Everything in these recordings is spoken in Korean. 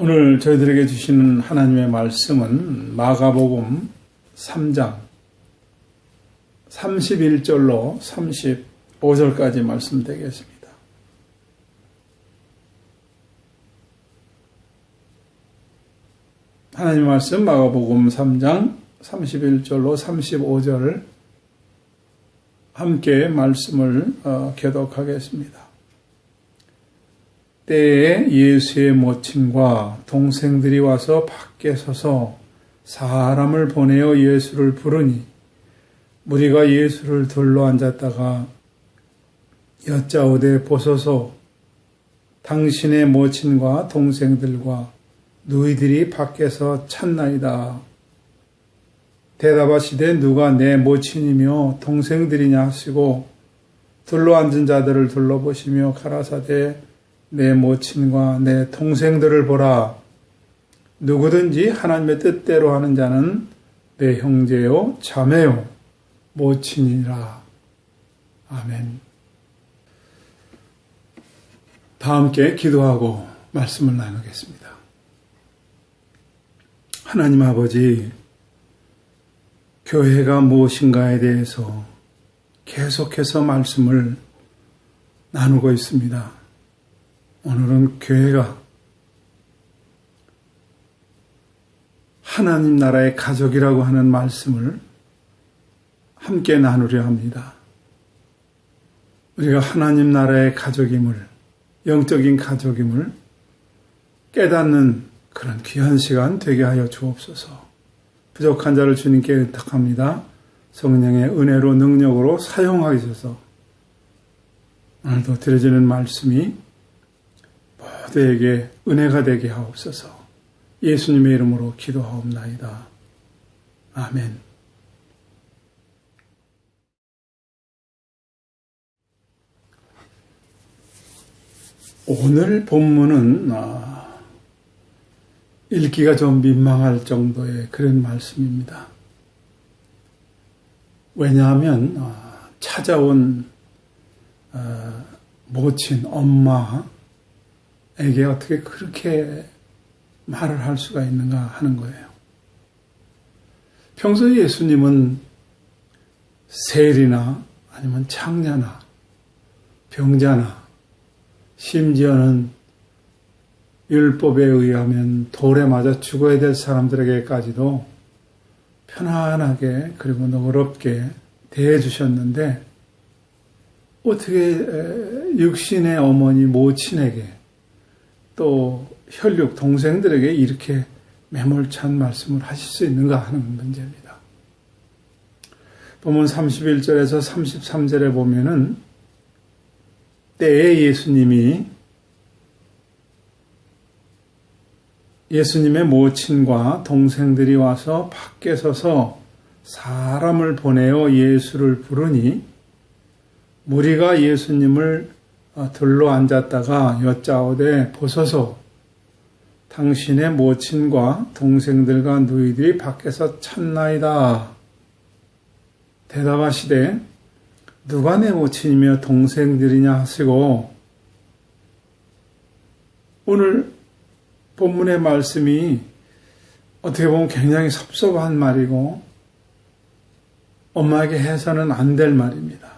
오늘 저희들에게 주시는 하나님의 말씀은 마가복음 3장 31절로 35절까지 말씀되겠습니다. 하나님 말씀 마가복음 3장 31절로 35절 함께 말씀을 어, 교독하겠습니다. 때에 예수의 모친과 동생들이 와서 밖에 서서 사람을 보내어 예수를 부르니 무리가 예수를 둘러 앉았다가 여짜오되 보소서 당신의 모친과 동생들과 누이들이 밖에서 찾나이다. 대답하시되 누가 내 모친이며 동생들이냐 하시고 둘러 앉은 자들을 둘러보시며 가라사대 내 모친과 내 동생들을 보라. 누구든지 하나님의 뜻대로 하는 자는 내 형제요, 자매요, 모친이라. 아멘. 다 함께 기도하고 말씀을 나누겠습니다. 하나님 아버지, 교회가 무엇인가에 대해서 계속해서 말씀을 나누고 있습니다. 오늘은 교회가 하나님 나라의 가족이라고 하는 말씀을 함께 나누려 합니다. 우리가 하나님 나라의 가족임을, 영적인 가족임을 깨닫는 그런 귀한 시간 되게 하여 주옵소서. 부족한 자를 주님께 의탁합니다. 성령의 은혜로 능력으로 사용하셔서 오늘도 드려지는 말씀이 모두에게 은혜가 되게 하옵소서. 예수님의 이름으로 기도하옵나이다. 아멘. 오늘 본문은 아, 읽기가 좀 민망할 정도의 그런 말씀입니다. 왜냐하면 아, 찾아온 아, 모친 엄마 에게 어떻게 그렇게 말을 할 수가 있는가 하는 거예요. 평소 예수님은 세리나 아니면 창녀나 병자나 심지어는 율법에 의하면 돌에 맞아 죽어야 될 사람들에게까지도 편안하게 그리고 너그럽게 대해 주셨는데 어떻게 육신의 어머니 모친에게 또 혈육 동생들에게 이렇게 매몰찬 말씀을 하실 수 있는가 하는 문제입니다. 본문 31절에서 33절에 보면은 때에 예수님이 예수님의 모친과 동생들이 와서 밖에 서서 사람을 보내어 예수를 부르니 무리가 예수님을 어, 들로 앉았다가 여짜오되 보소서 당신의 모친과 동생들과 누이들이 밖에서 찾나이다. 대답하시되 누가 내 모친이며 동생들이냐 하시고 오늘 본문의 말씀이 어떻게 보면 굉장히 섭섭한 말이고 엄마에게 해서는 안 될 말입니다.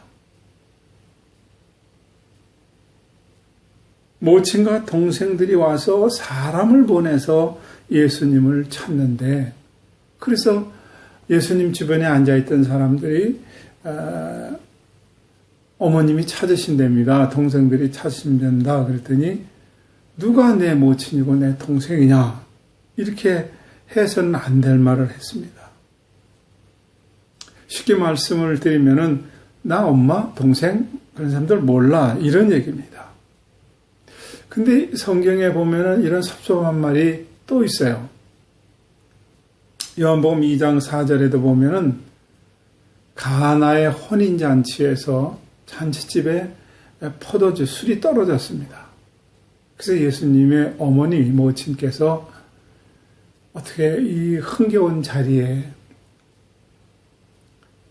모친과 동생들이 와서 사람을 보내서 예수님을 찾는데 그래서 예수님 주변에 앉아있던 사람들이 어, 어머님이 찾으신답니다. 동생들이 찾으신다. 그랬더니 누가 내 모친이고 내 동생이냐 이렇게 해서는 안 될 말을 했습니다. 쉽게 말씀을 드리면은 나 엄마 동생 그런 사람들 몰라 이런 얘기입니다. 근데 성경에 보면은 이런 섭섭한 말이 또 있어요. 요한복음 2장 4절에도 보면은 가나의 혼인 잔치에서 잔치집에 포도주 술이 떨어졌습니다. 그래서 예수님의 어머니 모친께서 어떻게 이 흥겨운 자리에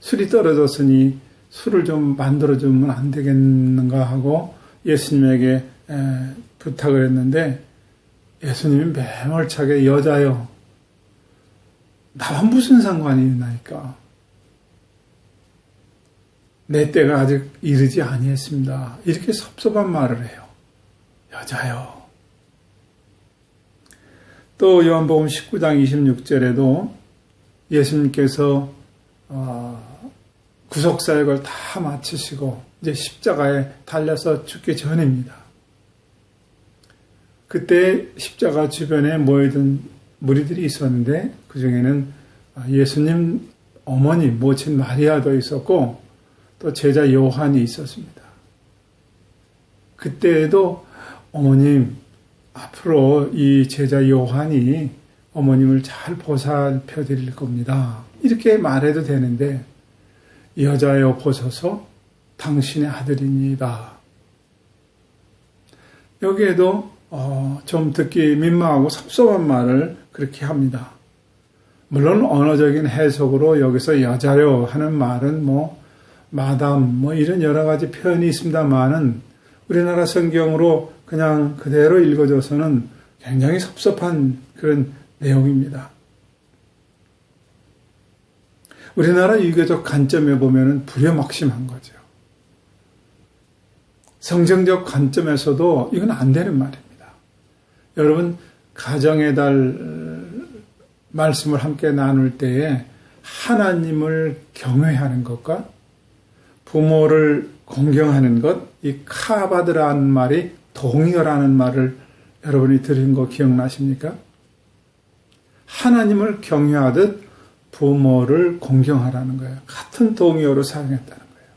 술이 떨어졌으니 술을 좀 만들어 주면 안 되겠는가 하고 예수님에게 부탁을 했는데 예수님이 매몰차게 여자요. 나와 무슨 상관이 있나니까. 내 때가 아직 이르지 아니했습니다. 이렇게 섭섭한 말을 해요. 여자요. 또 요한복음 19장 26절에도 예수님께서 어, 구속사역을 다 마치시고 이제 십자가에 달려서 죽기 전입니다. 그때 십자가 주변에 모여든 무리들이 있었는데 그 중에는 예수님 어머니 모친 마리아도 있었고 또 제자 요한이 있었습니다. 그때에도 어머님 앞으로 이 제자 요한이 어머님을 잘 보살펴 드릴 겁니다. 이렇게 말해도 되는데 여자여 보소서 당신의 아들입니다. 여기에도 어, 좀 듣기 민망하고 섭섭한 말을 그렇게 합니다. 물론 언어적인 해석으로 여기서 여자여 하는 말은 뭐 마담 뭐 이런 여러 가지 표현이 있습니다만은 우리나라 성경으로 그냥 그대로 읽어줘서는 굉장히 섭섭한 그런 내용입니다. 우리나라 유교적 관점에 보면은 불효막심한 거죠. 성경적 관점에서도 이건 안 되는 말입니다. 여러분 가정의 달 말씀을 함께 나눌 때에 하나님을 경외하는 것과 부모를 공경하는 것, 이 카바드라는 말이 동의어라는 말을 여러분이 들은 거 기억나십니까? 하나님을 경외하듯 부모를 공경하라는 거예요. 같은 동의어로 사용했다는 거예요.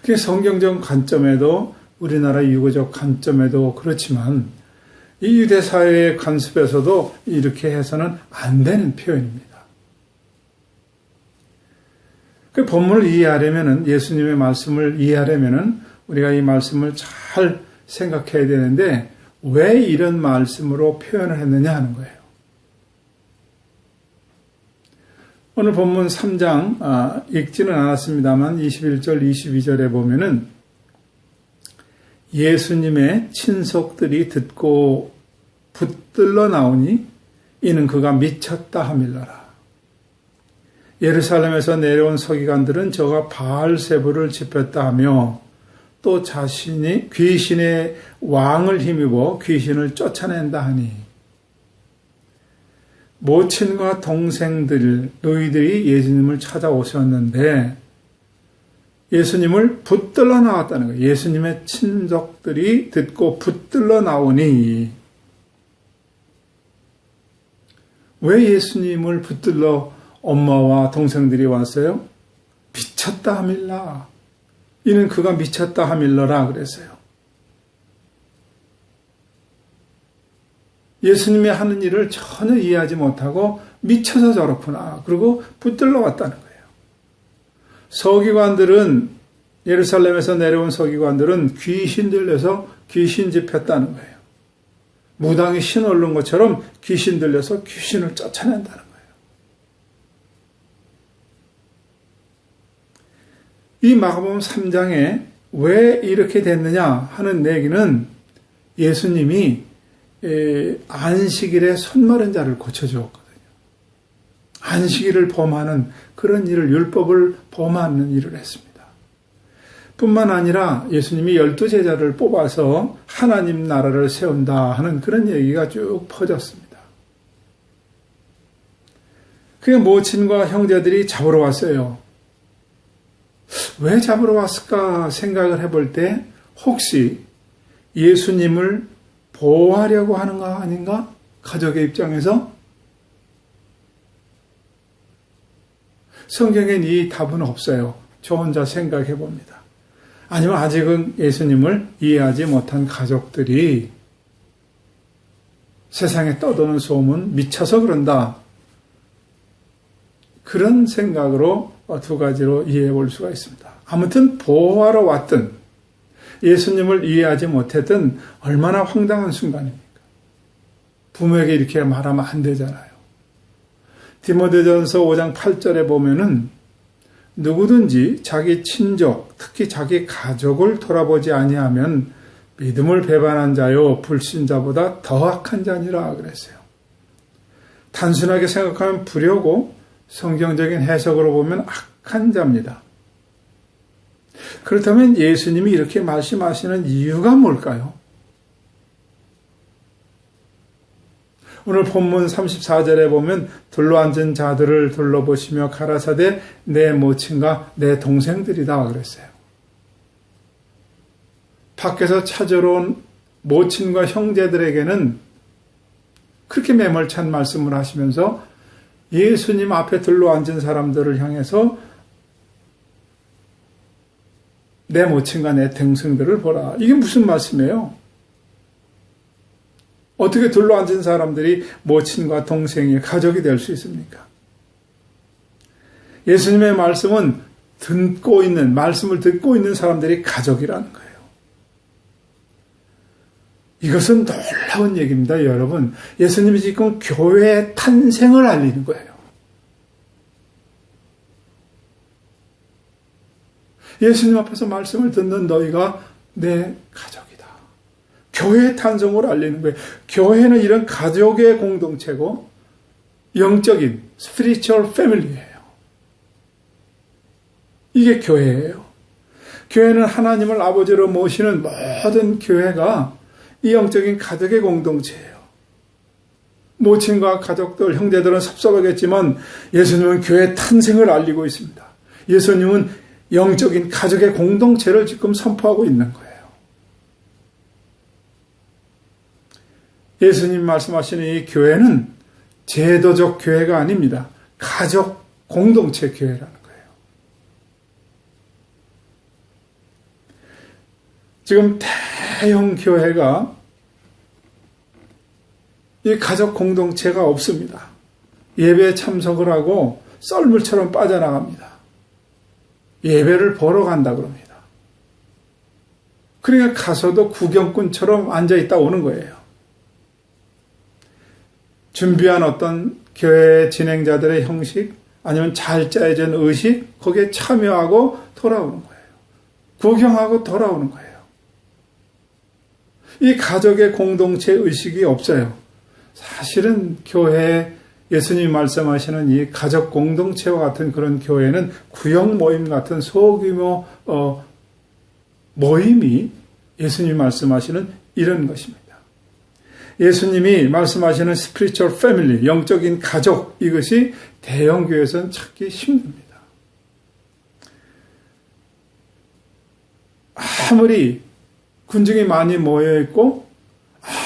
그게 성경적 관점에도 우리나라 유교적 관점에도 그렇지만 이 유대 사회의 관습에서도 이렇게 해서는 안 되는 표현입니다. 그 본문을 이해하려면은 예수님의 말씀을 이해하려면은 우리가 이 말씀을 잘 생각해야 되는데 왜 이런 말씀으로 표현을 했느냐 하는 거예요. 오늘 본문 3장 아, 읽지는 않았습니다만 21절 22절에 보면은 예수님의 친속들이 듣고 붙들러 나오니 이는 그가 미쳤다 하밀러라. 예루살렘에서 내려온 서기관들은 저가 바알세부를 집혔다 하며 또 자신이 귀신의 왕을 힘입어 귀신을 쫓아낸다 하니 모친과 동생들 너희들이 예수님을 찾아오셨는데 예수님을 붙들러 나왔다는 거예요. 예수님의 친족들이 듣고 붙들러 나오니 왜 예수님을 붙들러 엄마와 동생들이 왔어요? 미쳤다 하밀라. 이는 그가 미쳤다 하밀러라 그랬어요. 예수님이 하는 일을 전혀 이해하지 못하고 미쳐서 저렇구나. 그리고 붙들러 왔다는 거예요. 서기관들은 예루살렘에서 내려온 서기관들은 귀신 들려서 귀신 집혔다는 거예요. 무당이 신 오른 것처럼 귀신 들려서 귀신을 쫓아낸다는 거예요. 이 마가복음 3장에 왜 이렇게 됐느냐 하는 얘기는 예수님이 안식일에 손마른 자를 고쳐주었거든요. 안식일을 범하는 그런 일을 율법을 범하는 일을 했습니다. 뿐만 아니라 예수님이 열두 제자를 뽑아서 하나님 나라를 세운다 하는 그런 얘기가 쭉 퍼졌습니다. 그의 모친과 형제들이 잡으러 왔어요. 왜 잡으러 왔을까 생각을 해볼 때 혹시 예수님을 보호하려고 하는 거 아닌가? 가족의 입장에서? 성경엔 이 답은 없어요. 저 혼자 생각해 봅니다. 아니면 아직은 예수님을 이해하지 못한 가족들이 세상에 떠도는 소문 미쳐서 그런다. 그런 생각으로 두 가지로 이해해 볼 수가 있습니다. 아무튼 보호하러 왔든 예수님을 이해하지 못했던 얼마나 황당한 순간입니까? 부모에게 이렇게 말하면 안 되잖아요. 디모데전서 5장 8절에 보면은 누구든지 자기 친족, 특히 자기 가족을 돌아보지 아니하면 믿음을 배반한 자요 불신자보다 더 악한 자니라 그랬어요. 단순하게 생각하면 불효고 성경적인 해석으로 보면 악한 자입니다. 그렇다면 예수님이 이렇게 말씀하시는 이유가 뭘까요? 오늘 본문 34절에 보면 둘러앉은 자들을 둘러보시며 가라사대 내 모친과 내 동생들이다 그랬어요. 밖에서 찾아러 온 모친과 형제들에게는 그렇게 매몰찬 말씀을 하시면서 예수님 앞에 둘러앉은 사람들을 향해서 내 모친과 내 동생들을 보라. 이게 무슨 말씀이에요? 어떻게 둘러앉은 사람들이 모친과 동생의 가족이 될 수 있습니까? 예수님의 말씀은 듣고 있는, 말씀을 듣고 있는 사람들이 가족이라는 거예요. 이것은 놀라운 얘기입니다, 여러분. 예수님이 지금 교회의 탄생을 알리는 거예요. 예수님 앞에서 말씀을 듣는 너희가 내 가족이다. 교회의 탄생을 알리는 거예요. 교회는 이런 가족의 공동체고 영적인 스피리추얼 패밀리예요. 이게 교회예요. 교회는 하나님을 아버지로 모시는 모든 교회가 이 영적인 가족의 공동체예요. 모친과 가족들, 형제들은 섭섭하겠지만 예수님은 교회 탄생을 알리고 있습니다. 예수님은 영적인 가족의 공동체를 지금 선포하고 있는 거예요. 예수님 말씀하시는 이 교회는 제도적 교회가 아닙니다. 가족 공동체 교회라는 거예요. 지금 대형 교회가 이 가족 공동체가 없습니다. 예배에 참석을 하고 썰물처럼 빠져나갑니다. 예배를 보러 간다 그럽니다. 그러니까 가서도 구경꾼처럼 앉아 있다 오는 거예요. 준비한 어떤 교회 진행자들의 형식, 아니면 잘 짜여진 의식, 거기에 참여하고 돌아오는 거예요. 구경하고 돌아오는 거예요. 이 가족의 공동체 의식이 없어요. 사실은 교회 예수님 말씀하시는 이 가족 공동체와 같은 그런 교회는 구역 모임 같은 소규모 어, 모임이 예수님 말씀하시는 이런 것입니다. 예수님이 말씀하시는 스피리추얼 패밀리, 영적인 가족 이것이 대형 교회에서는 찾기 힘듭니다. 아무리 군중이 많이 모여 있고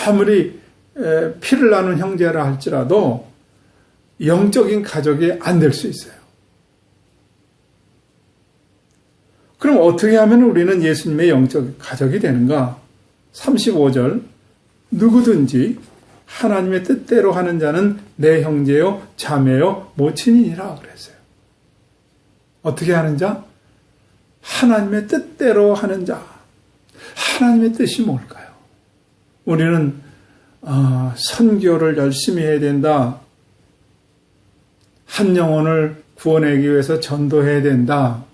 아무리 피를 나눈 형제라 할지라도 영적인 가족이 안 될 수 있어요. 그럼 어떻게 하면 우리는 예수님의 영적 가족이 되는가? 35절 누구든지 하나님의 뜻대로 하는 자는 내 형제요 자매요 모친이니라 그랬어요. 어떻게 하는 자? 하나님의 뜻대로 하는 자. 하나님의 뜻이 뭘까요? 우리는 어, 선교를 열심히 해야 된다. 한 영혼을 구원하기 위해서 전도해야 된다.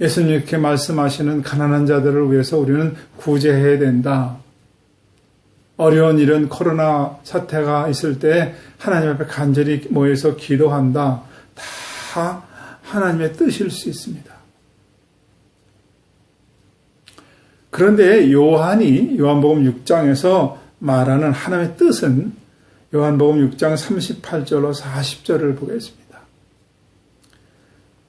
예수님 이렇게 말씀하시는 가난한 자들을 위해서 우리는 구제해야 된다. 어려운 이런 코로나 사태가 있을 때 하나님 앞에 간절히 모여서 기도한다. 다 하나님의 뜻일 수 있습니다. 그런데 요한이 요한복음 6장에서 말하는 하나님의 뜻은 요한복음 6장 38절로 40절을 보겠습니다.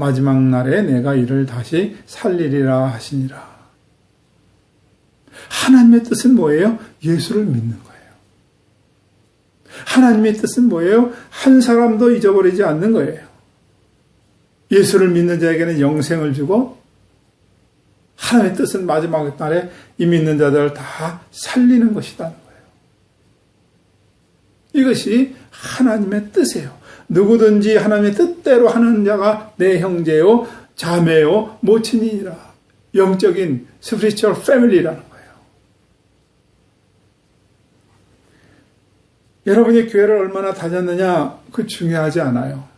마지막 날에 내가 이를 다시 살리리라 하시니라. 하나님의 뜻은 뭐예요? 예수를 믿는 거예요. 하나님의 뜻은 뭐예요? 한 사람도 잊어버리지 않는 거예요. 예수를 믿는 자에게는 영생을 주고 하나님의 뜻은 마지막 날에 이 믿는 자들을 다 살리는 거예요. 이것이 하나님의 뜻이에요. 누구든지 하나님의 뜻대로 하는 자가 내 형제요, 자매요, 모친이니라. 영적인 스피리추얼 패밀리라는 거예요. 여러분이 교회를 얼마나 다녔느냐, 그 중요하지 않아요.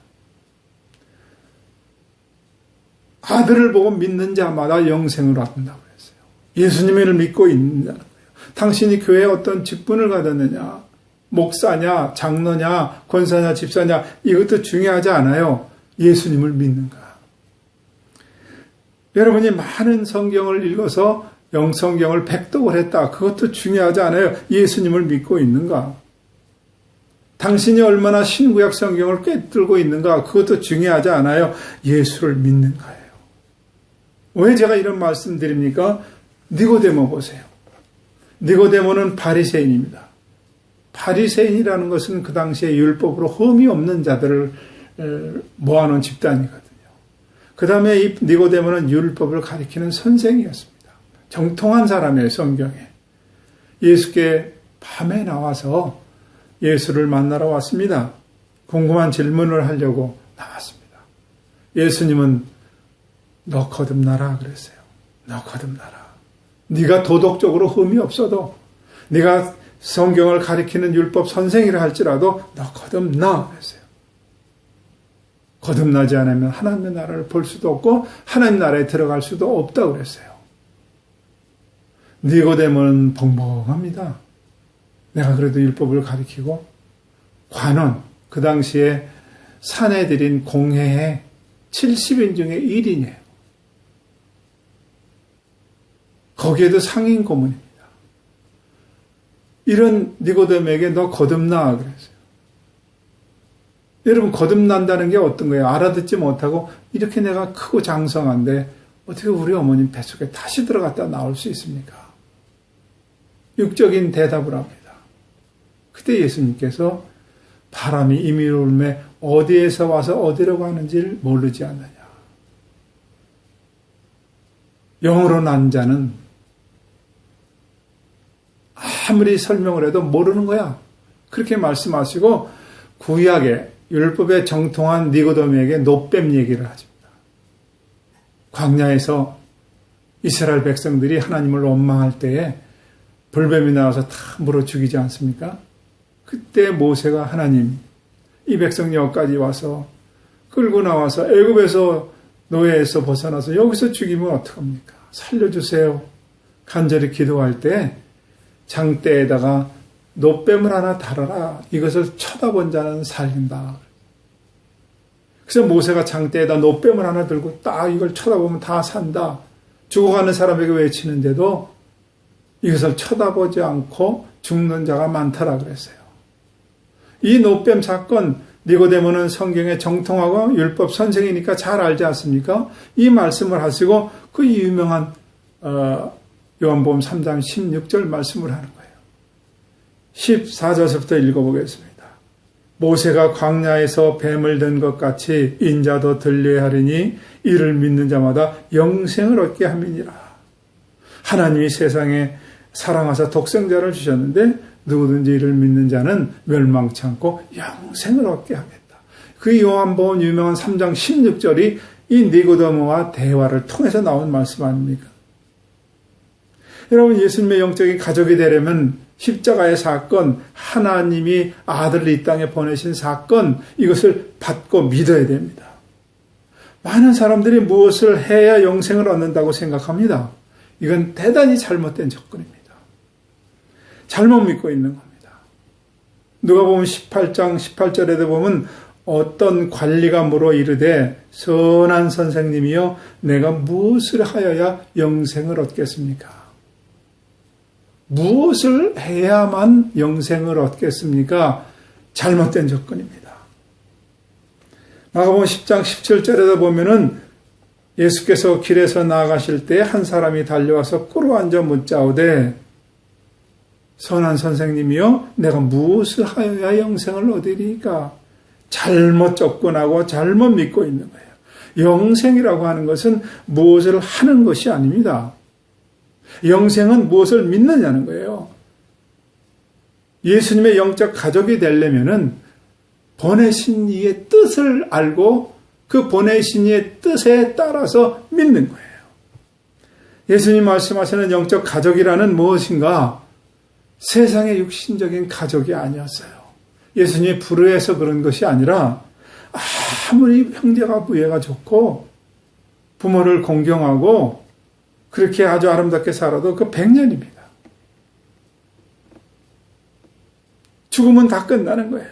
아들을 보고 믿는 자마다 영생을 얻는다고 했어요. 예수님을 믿고 있는 자는 거예요. 당신이 교회에 어떤 직분을 가졌느냐, 목사냐, 장로냐, 권사냐, 집사냐, 이것도 중요하지 않아요. 예수님을 믿는가. 여러분이 많은 성경을 읽어서 영성경을 백독을 했다. 그것도 중요하지 않아요. 예수님을 믿고 있는가. 당신이 얼마나 신구약 성경을 꿰뚫고 있는가. 그것도 중요하지 않아요. 예수를 믿는가예요. 왜 제가 이런 말씀 드립니까? 니고데모 보세요. 니고데모는 바리새인입니다. 바리새인이라는 것은 그 당시에 율법으로 흠이 없는 자들을 모아놓은 집단이거든요. 그 다음에 이 니고데모는 율법을 가리키는 선생이었습니다. 정통한 사람이에요, 성경에. 예수께 밤에 나와서 예수를 만나러 왔습니다. 궁금한 질문을 하려고 나왔습니다. 예수님은 너 거듭나라 그랬어요. 너 거듭나라. 네가 도덕적으로 흠이 없어도 네가 성경을 가리키는 율법 선생이라 할지라도 너 거듭나 그랬어요. 거듭나지 않으면 하나님의 나라를 볼 수도 없고 하나님 나라에 들어갈 수도 없다 그랬어요. 니고데모는 벙벙합니다. 내가 그래도 율법을 가리키고 관원 그 당시에 산에 들인 공회에 70인 중에 1인이에요. 거기에도 상인 고문입니다. 이런 니고데모에게 너 거듭나 그랬어요. 여러분 거듭난다는 게 어떤 거예요? 알아듣지 못하고 이렇게 내가 크고 장성한데 어떻게 우리 어머님 뱃속에 다시 들어갔다 나올 수 있습니까? 육적인 대답을 합니다. 그때 예수님께서 바람이 이미 울매 어디에서 와서 어디로 가는지를 모르지 않느냐. 영으로 난 자는 아무리 설명을 해도 모르는 거야. 그렇게 말씀하시고 구약에 율법에 정통한 니고도미에게 노뱀 얘기를 하십니다. 광야에서 이스라엘 백성들이 하나님을 원망할 때에 불뱀이 나와서 다 물어 죽이지 않습니까? 그때 모세가 하나님 이 백성 여기까지 와서 끌고 나와서 애굽에서 노예에서 벗어나서 여기서 죽이면 어떡합니까? 살려주세요. 간절히 기도할 때 장대에다가 노뱀을 하나 달아라. 이것을 쳐다본 자는 살린다. 그래서 모세가 장대에다 노뱀을 하나 들고 딱 이걸 쳐다보면 다 산다. 죽어가는 사람에게 외치는데도 이것을 쳐다보지 않고 죽는 자가 많다라 그랬어요. 이 노뱀 사건 니고데모는 성경의 정통하고 율법 선생이니까 잘 알지 않습니까? 이 말씀을 하시고 그 유명한 어, 요한복음 3장 16절 말씀을 하는 거예요. 14절부터 읽어보겠습니다. 모세가 광야에서 뱀을 든 것 같이 인자도 들려야 하리니 이를 믿는 자마다 영생을 얻게 함이니라. 하나님이 세상에 사랑하사 독생자를 주셨는데 누구든지 이를 믿는 자는 멸망치 않고 영생을 얻게 하겠다. 그 요한복음 유명한 3장 16절이 이 니고데모와 대화를 통해서 나온 말씀 아닙니까? 여러분 예수님의 영적인 가족이 되려면 십자가의 사건, 하나님이 아들을 이 땅에 보내신 사건, 이것을 받고 믿어야 됩니다. 많은 사람들이 무엇을 해야 영생을 얻는다고 생각합니다. 이건 대단히 잘못된 접근입니다. 잘못 믿고 있는 겁니다. 누가 보면 18장 18절에도 보면 어떤 관리가 물어 이르되 선한 선생님이여 내가 무엇을 하여야 영생을 얻겠습니까? 무엇을 해야만 영생을 얻겠습니까? 잘못된 접근입니다. 마가복음 10장 17절에도 보면은 예수께서 길에서 나가실 때 한 사람이 달려와서 꿇어앉아 묻자오되 선한 선생님이요 내가 무엇을 하여야 영생을 얻으리까? 잘못 접근하고 잘못 믿고 있는 거예요. 영생이라고 하는 것은 무엇을 하는 것이 아닙니다. 영생은 무엇을 믿느냐는 거예요. 예수님의 영적 가족이 되려면은 보내신 이의 뜻을 알고 그 보내신 이의 뜻에 따라서 믿는 거예요. 예수님 말씀하시는 영적 가족이라는 무엇인가? 세상의 육신적인 가족이 아니었어요. 예수님이 불의해서 그런 것이 아니라 아무리 형제가 부해가 좋고 부모를 공경하고 그렇게 아주 아름답게 살아도 그 백년입니다. 죽으면 다 끝나는 거예요.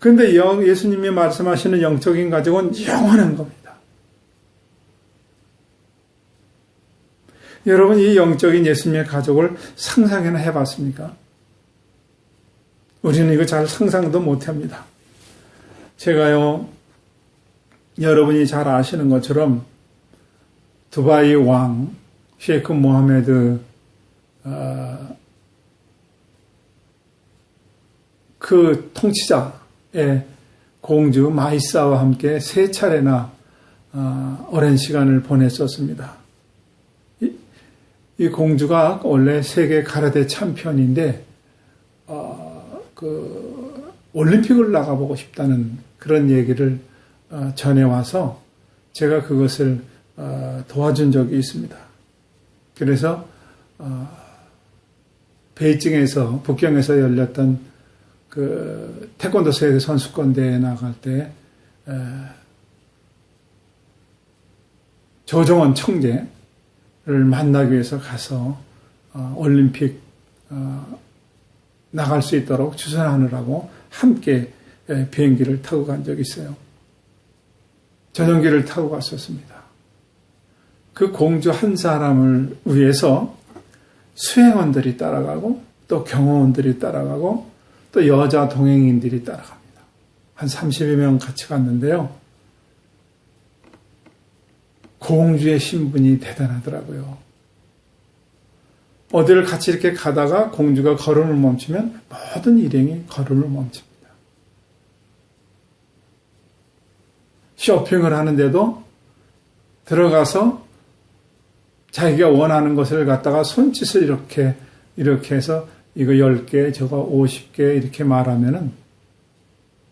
그런데 예수님이 말씀하시는 영적인 가족은 영원한 겁니다. 여러분 이 영적인 예수님의 가족을 상상이나 해봤습니까? 우리는 이거 잘 상상도 못 합니다. 제가요 여러분이 잘 아시는 것처럼 두바이 왕 셰이크 모하메드 어, 그 통치자의 공주 마이사와 함께 세 차례나 어, 오랜 시간을 보냈었습니다. 이, 이 공주가 원래 세계 가라데 챔피언인데 어, 그 올림픽을 나가보고 싶다는 그런 얘기를 어, 전해 와서 제가 그것을 어, 도와준 적이 있습니다. 그래서 어, 베이징에서 북경에서 열렸던 그 태권도 세계 선수권 대회에 나갈 때 조정원 청재를 만나기 위해서 가서 어, 올림픽 어, 나갈 수 있도록 추천하느라고 함께 비행기를 타고 간 적이 있어요. 전용기를 타고 갔었습니다. 그 공주 한 사람을 위해서 수행원들이 따라가고 또 경호원들이 따라가고 또 여자 동행인들이 따라갑니다. 한 30여 명 같이 갔는데요. 공주의 신분이 대단하더라고요. 어디를 같이 이렇게 가다가 공주가 걸음을 멈추면 모든 일행이 걸음을 멈춥니다. 쇼핑을 하는데도 들어가서 자기가 원하는 것을 갖다가 손짓을 이렇게, 이렇게 해서 이거 10개, 저거 50개 이렇게 말하면은,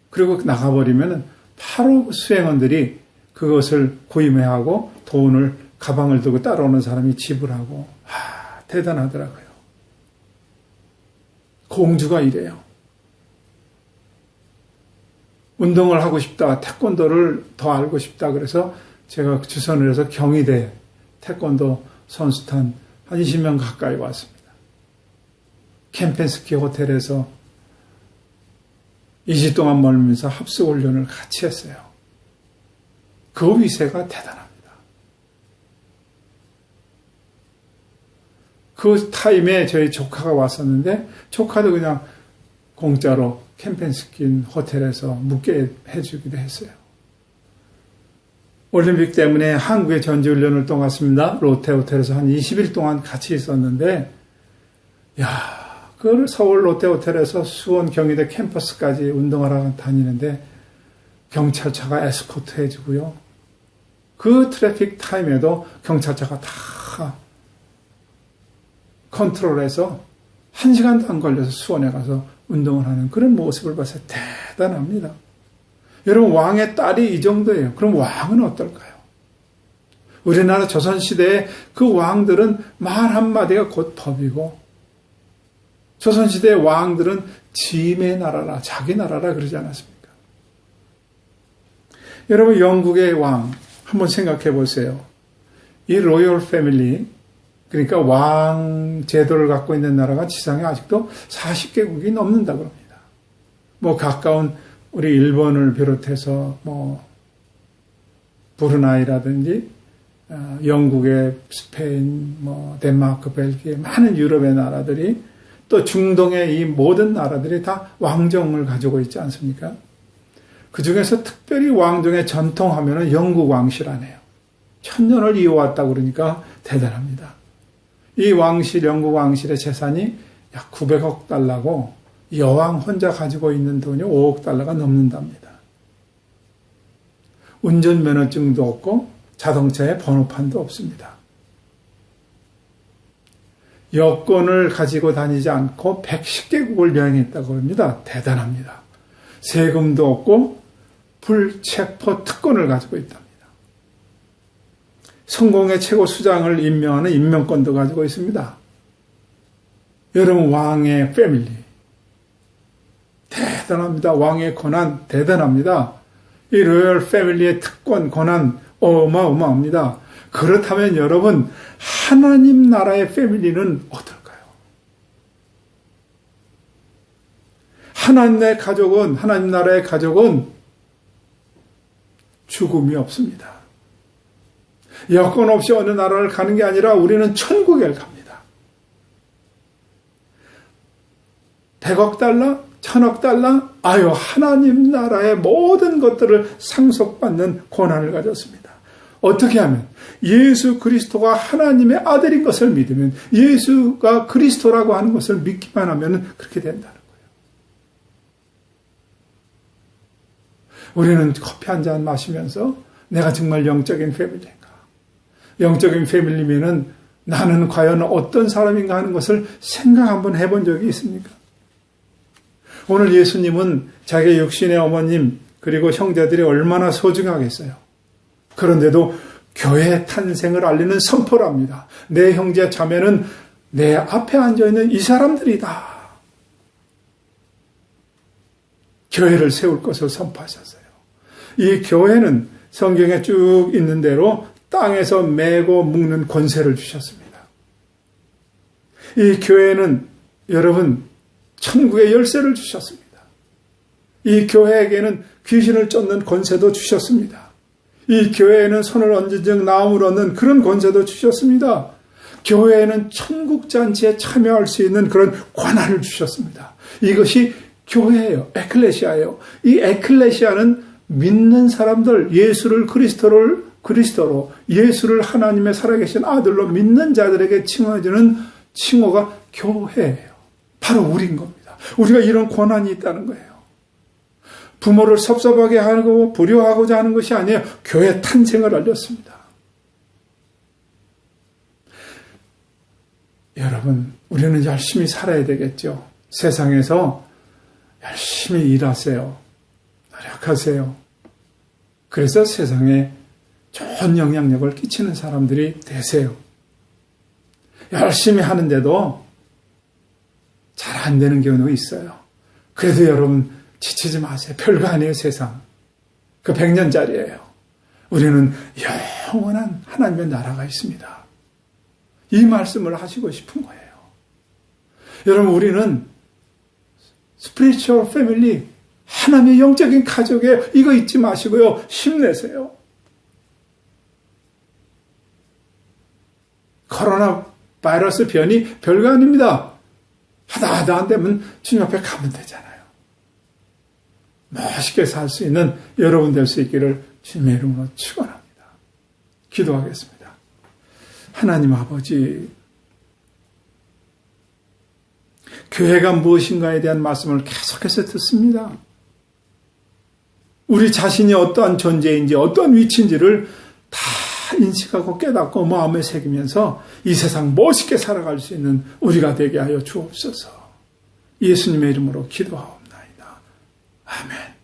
그리고 나가버리면은 바로 수행원들이 그것을 구입해하고 돈을, 가방을 두고 따라오는 사람이 지불하고, 하, 대단하더라고요. 공주가 이래요. 운동을 하고 싶다, 태권도를 더 알고 싶다, 그래서 제가 주선을 해서 경희대 태권도 선수단 한 20명 가까이 왔습니다. 캠펜스키 호텔에서 2주 동안 멀면서 합숙 훈련을 같이 했어요. 그 위세가 대단합니다. 그 타임에 저희 조카가 왔었는데 조카도 그냥 공짜로 캠펜스킨 호텔에서 묵게 해주기도 했어요. 올림픽 때문에 한국에 전지훈련을 또 갔습니다. 롯데 호텔에서 한 20일 동안 같이 있었는데, 야, 그 서울 롯데 호텔에서 수원 경희대 캠퍼스까지 운동하러 다니는데, 경찰차가 에스코트 해주고요. 그 트래픽 타임에도 경찰차가 다 컨트롤해서 한 시간도 안 걸려서 수원에 가서 운동을 하는 그런 모습을 봐서 대단합니다. 여러분 왕의 딸이 이 정도예요. 그럼 왕은 어떨까요? 우리나라 조선시대에 그 왕들은 말 한마디가 곧 법이고 조선시대의 왕들은 짐의 나라라 자기 나라라 그러지 않았습니까? 여러분 영국의 왕 한번 생각해 보세요. 이 로열 패밀리 그러니까 왕 제도를 갖고 있는 나라가 지상에 아직도 40개국이 넘는다 그럽니다. 뭐 가까운 우리 일본을 비롯해서 뭐 브루나이라든지 어, 영국의 스페인, 뭐 덴마크, 벨기에 많은 유럽의 나라들이 또 중동의 이 모든 나라들이 다 왕정을 가지고 있지 않습니까? 그 중에서 특별히 왕정의 전통하면은 영국 왕실하네요. 천년을 이어왔다 그러니까 대단합니다. 이 왕실, 영국 왕실의 재산이 약 900억 달러고 여왕 혼자 가지고 있는 돈이 5억 달러가 넘는답니다. 운전면허증도 없고 자동차에 번호판도 없습니다. 여권을 가지고 다니지 않고 110개국을 여행했다고 합니다. 대단합니다. 세금도 없고 불체포 특권을 가지고 있답니다. 성공의 최고 수장을 임명하는 임명권도 가지고 있습니다. 여러분 왕의 패밀리 대단합니다. 왕의 권한 대단합니다. 이 로열 패밀리의 특권 권한 어마어마합니다. 그렇다면 여러분 하나님 나라의 패밀리는 어떨까요? 하나님의 가족은 하나님 나라의 가족은 죽음이 없습니다. 여건 없이 어느 나라를 가는 게 아니라 우리는 천국에 갑니다. 100억 달러, 천억 달러, 아유, 하나님 나라의 모든 것들을 상속받는 권한을 가졌습니다. 어떻게 하면 예수 그리스도가 하나님의 아들인 것을 믿으면 예수가 그리스도라고 하는 것을 믿기만 하면 그렇게 된다는 거예요. 우리는 커피 한 잔 마시면서 내가 정말 영적인 패밀리인가? 영적인 패밀리면은 나는 과연 어떤 사람인가 하는 것을 생각 한번 해본 적이 있습니까? 오늘 예수님은 자기 육신의 어머님 그리고 형제들이 얼마나 소중하겠어요. 그런데도 교회 탄생을 알리는 선포를 합니다. 내 형제 자매는 내 앞에 앉아 있는 이 사람들이다. 교회를 세울 것을 선포하셨어요. 이 교회는 성경에 쭉 있는 대로 땅에서 매고 묶는 권세를 주셨습니다. 이 교회는 여러분 천국의 열쇠를 주셨습니다. 이 교회에게는 귀신을 쫓는 권세도 주셨습니다. 이 교회에는 손을 얹은 즉 나음을 얻는 그런 권세도 주셨습니다. 교회에는 천국 잔치에 참여할 수 있는 그런 권한을 주셨습니다. 이것이 교회예요. 에클레시아예요. 이 에클레시아는 믿는 사람들, 예수를 그리스도를 그리스도로 예수를 하나님의 살아계신 아들로 믿는 자들에게 칭해주는 칭호가 교회예요. 바로 우린 겁니다. 우리가 이런 권한이 있다는 거예요. 부모를 섭섭하게 하고 불효하고자 하는 것이 아니에요. 교회 탄생을 알렸습니다. 여러분, 우리는 열심히 살아야 되겠죠. 세상에서 열심히 일하세요. 노력하세요. 그래서 세상에 좋은 영향력을 끼치는 사람들이 되세요. 열심히 하는데도 잘 안 되는 경우도 있어요. 그래도 여러분 지치지 마세요. 별거 아니에요, 세상. 그 100년짜리예요. 우리는 영원한 하나님의 나라가 있습니다. 이 말씀을 하시고 싶은 거예요. 여러분, 우리는 스피리추얼 패밀리, 하나님의 영적인 가족에 이거 잊지 마시고요. 힘내세요. 코로나 바이러스 변이 별거 아닙니다. 하다 하다 안 되면 주님 앞에 가면 되잖아요. 멋있게 살 수 있는 여러분 될 수 있기를 주님의 이름으로 축원합니다. 기도하겠습니다. 하나님 아버지 교회가 무엇인가에 대한 말씀을 계속해서 듣습니다. 우리 자신이 어떠한 존재인지 어떠한 위치인지를 다 인식하고 깨닫고 마음에 새기면서 이 세상 멋있게 살아갈 수 있는 우리가 되게 하여 주옵소서. 예수님의 이름으로 기도하옵나이다. 아멘.